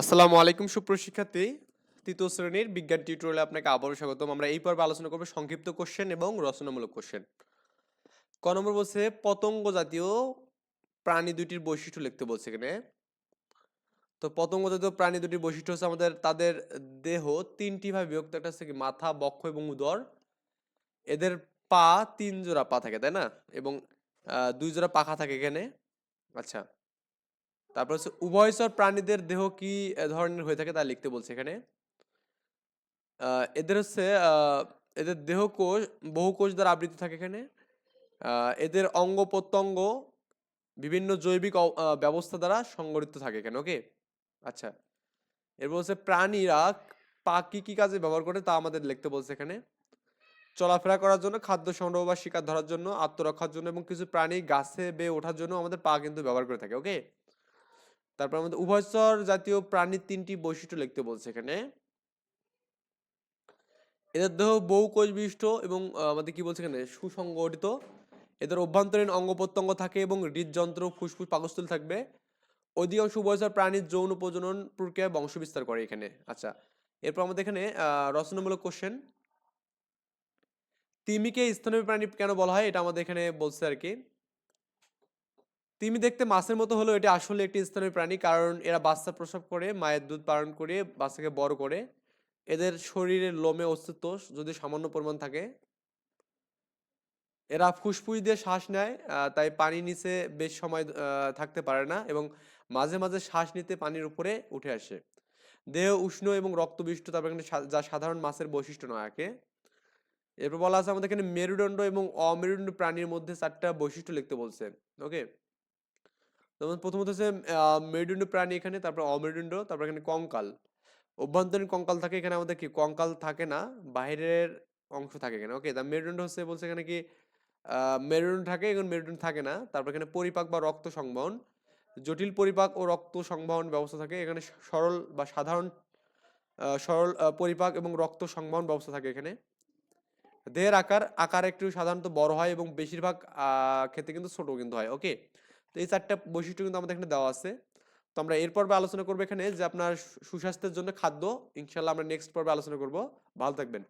আসসালামু আলাইকুম সুপ্রশিক্ষার্থী তৃতীয় শ্রেণির বিজ্ঞান টিউটোরিয়ালে আপনাকে আবারও স্বাগতম। আমরা এই পর্বে আলোচনা করব সংক্ষিপ্ত কোশ্চেন এবং রচনামূলক কোশ্চেন ক নম্বর বলছে, পতঙ্গ জাতীয় প্রাণী দুটির বৈশিষ্ট্য লিখতে বলছে এখানে। তো পতঙ্গ জাতীয় প্রাণী দুটির বৈশিষ্ট্য হচ্ছে আমাদের, তাদের দেহ তিনটি ভাবে বিভক্ত। একটা হচ্ছে কি মাথা, বক্ষ এবং উদর। এদের পা তিন জোড়া পা থাকে, তাই না? এবং দুই জোড়া পাখা থাকে এখানে। আচ্ছা। তারপর হচ্ছে উভয়চর প্রাণীদের দেহ কি ধরনের হয়ে থাকে তা লিখতে বলছে এখানে। এদের হচ্ছে এদের দেহ কোষ, বহু কোষ দ্বারা আবৃত থাকে এখানে। এদের অঙ্গ প্রত্যঙ্গ বিভিন্ন জৈবিক ব্যবস্থা দ্বারা সংগঠিত থাকে এখানে, ওকে? আচ্ছা। এরপর হচ্ছে প্রাণীরা পা কি কি কাজে ব্যবহার করে তা আমাদের লিখতে বলছে এখানে। চলাফেরা করার জন্য, খাদ্য সংগ্রহ বা শিকার ধরার জন্য, আত্মরক্ষার জন্য এবং কিছু প্রাণী গাছে বেয়ে ওঠার জন্য আমাদের পা কিন্তু ব্যবহার করে থাকে, ওকে? তারপর আমাদের উভয়চর জাতীয় প্রাণীর তিনটি বৈশিষ্ট্য লিখতে বলছে এখানে। এদের দেহ বহু কোষ বিশিষ্ট এবং আমাদের কি বলছে এখানে? সুসংগঠিত। এদের অভ্যন্তরীণ অঙ্গ প্রত্যঙ্গ থাকে এবং হৃদযন্ত্র, ফুসফুস, পাকস্থলী থাকবে। অধিকাংশ উভয়চর প্রাণীর যৌন প্রজনন প্রক্রিয়ায় বংশবিস্তার করে এখানে। আচ্ছা এরপর আমাদের এখানে রচনামূলক কোশ্চেন তিমিকে স্তন্যপায়ী প্রাণী কেন বলা হয়? এটা আমাদের এখানে বলছে আর কি। তিমি দেখতে মাছের মতো হলেও এটা আসলে একটি স্তন্যপায়ী প্রাণী, কারণ এরা বাচ্চা প্রসব করে, মায়ের দুধ পালন করে, বাচ্চাকে বড় করে। এদের শরীরের লোমে অস্তিত্ব যদি সামান্য পরিমাণ থাকে। এরা ফুসফুস দিয়ে শ্বাস নেয় তাই পানি নিচে বেশ সময় থাকতে পারে না এবং মাঝে মাঝে শ্বাস নিতে পানির উপরে উঠে আসে। দেহ উষ্ণ এবং রক্তবিষ্ট তারপর এখানে যা সাধারণ মাছের বৈশিষ্ট্য নয় একে। এরপর বলা আছে আমাদের এখানে মেরুদণ্ড এবং অমেরুদণ্ড প্রাণীর মধ্যে চারটা বৈশিষ্ট্য লিখতে বলছে, ওকে? যেমন প্রথমত হচ্ছে মেরুদণ্ড প্রাণী এখানে, তারপর অমেরুদণ্ড, তারপর এখানে কঙ্কাল। অভ্যন্তরীণ কঙ্কাল থাকে এখানে আমাদের কি? কঙ্কাল থাকে না বাইরের অংশ থাকে এখানে। ওকে তা মেরুদণ্ড হচ্ছে বলছে এখানে কি মেরুদণ্ড থাকে এখন মেরুদণ্ড থাকে না। তারপর এখানে পরিপাক বা রক্ত সংবহন। জটিল পরিপাক ও রক্ত সংবহন ব্যবস্থা থাকে। এখানে সরল বা সাধারণ সরল পরিপাক এবং রক্ত সংবহন ব্যবস্থা থাকে এখানে। দেহের আকার আকার একটু সাধারণত বড় হয় এবং বেশিরভাগ ক্ষেত্রে কিন্তু ছোট কিন্তু হয়। ওকে তো এই চারটা বৈশিষ্ট্য কিন্তু আমাদের এখানে দেওয়া আছে। তো আমরা এর পর্বে আলোচনা করব এখানে যে আপনার সুস্বাস্থ্যের জন্য খাদ্য। ইনশাল্লাহ আমরা নেক্সট পর্বে আলোচনা করব। ভালো থাকবেন।